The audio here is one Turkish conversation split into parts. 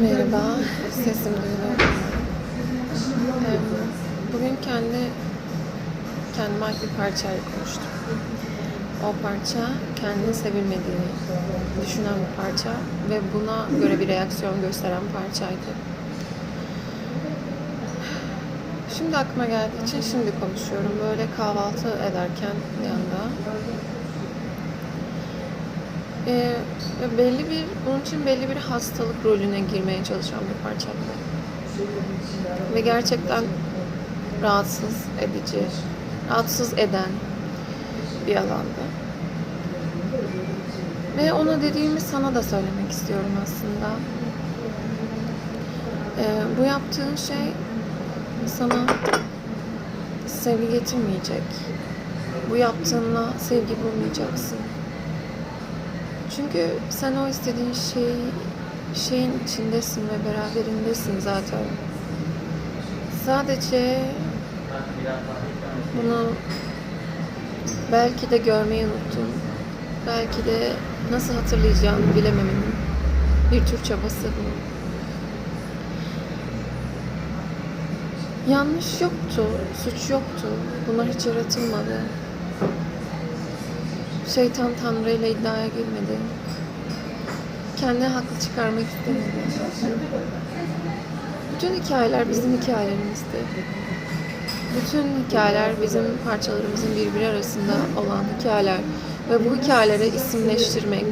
Merhaba, sesim duyuluyor. Bugün kendi kendime ait bir parçayla konuştum. O parça kendini sevilmediğini düşünen bir parça ve buna göre bir reaksiyon gösteren parçaydı. Şimdi aklıma geldiği için şimdi konuşuyorum. Böyle kahvaltı ederken bir ve belli bir, bunun için belli bir hastalık rolüne girmeye çalışan bir parçaydı. Ve gerçekten rahatsız edici, rahatsız eden bir alanda. Ve ona dediğimi sana da söylemek istiyorum aslında. Ee, bu yaptığın şey sana sevgi getirmeyecek. Bu yaptığınla sevgi bulmayacaksın. Çünkü sen o istediğin şey şeyin içindesin ve beraberindesin zaten. Sadece bunu belki de görmeyi unuttun. Belki de nasıl hatırlayacağını bilememenin bir tür çabası bu. Yanlış yoktu, suç yoktu. Bunlar hiç yaratılmadı. Şeytan Tanrı ile iddiaya girmedi. Kendine haklı çıkarmak istemedi. Bütün hikayeler bizim hikayelerimizdi. Bütün hikayeler bizim parçalarımızın birbiri arasında olan hikayeler. Ve bu hikayeleri isimleştirmek.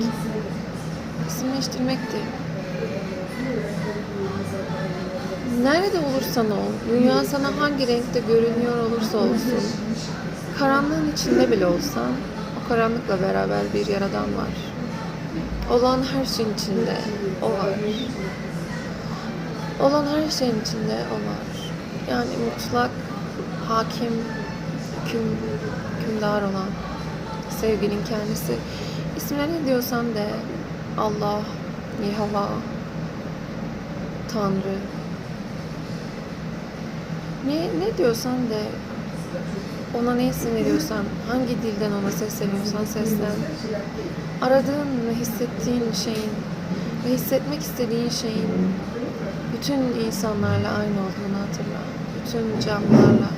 İsimleştirmekti. Nerede olursan ol, dünya sana hangi renkte görünüyor olursa olsun, karanlığın içinde bile olsan, karanlıkla beraber bir yaradan var. Olan her şeyin içinde o var. Olan her şeyin içinde o var. Yani mutlak, hakim, hüküm, hükümdar olan sevginin kendisi. İsmine ne diyorsan de Allah, Yehova, Tanrı. Ne, ne diyorsan de ona ne isim veriyorsan, hangi dilden ona sesleniyorsan seslen. Aradığın ve hissettiğin şeyin ve hissetmek istediğin şeyin bütün insanlarla aynı olduğunu hatırla. Bütün canlılarla.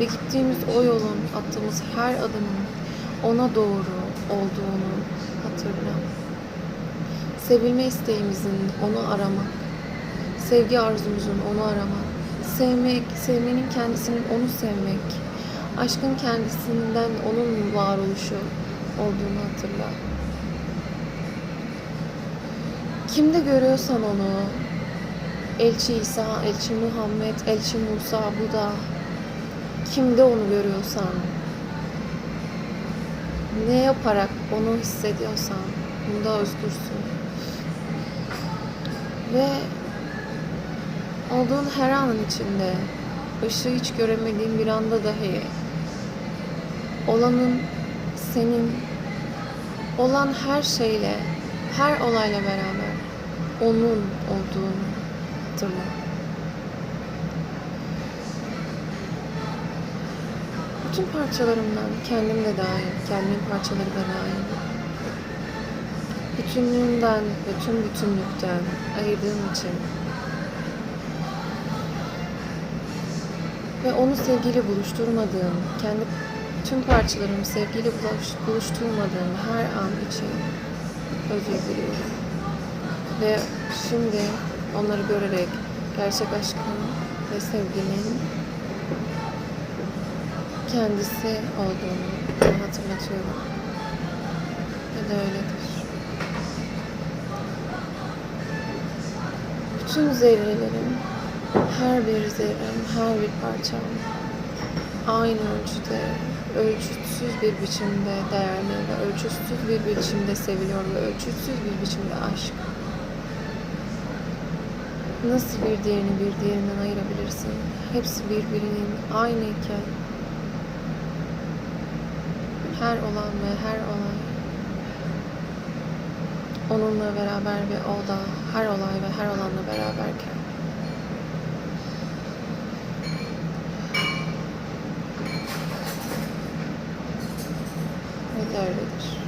Ve gittiğimiz o yolun, attığımız her adımın ona doğru olduğunu hatırla. Sevilme isteğimizin onu aramak. Sevgi arzumuzun onu aramak. Sevmek, sevmenin kendisinin onu sevmek. Aşkın kendisinden onun varoluşu olduğunu hatırla. Kimde görüyorsan onu, Elçi İsa, Elçi Muhammed, Elçi Musa, Buda, kimde onu görüyorsan, ne yaparak onu hissediyorsan, bunda özgürsün. Ve olduğun her anın içinde, ışığı hiç göremediğin bir anda dahi olanın senin olan her şeyle, her olayla beraber onun olduğunu hatırla. Bütün parçalarımdan kendim de dahil, kendimin parçaları da dahil. Bütünlüğümden ve tüm bütünlükten ayırdığım için ve onu sevgiyle buluşturmadığım, kendi tüm parçalarımı sevgiyle buluş, buluşturmadığım her an için özür diliyorum. Ve şimdi onları görerek gerçek aşkın ve sevginin kendisi olduğunu hatırlatıyorum. Ve de öyledir. Bütün zerrelerim, her bir zerrem, her bir parçam aynı ölçüde, ölçüsüz bir biçimde değerli ve ölçüsüz bir biçimde seviliyor ve ölçüsüz bir biçimde aşk. Nasıl bir diğerini bir diğerinden ayırabilirsin? Hepsi birbirinin aynıyken her olan ve her olay onunla beraber ve o da her olay ve her olanla beraberken ve de öyledir.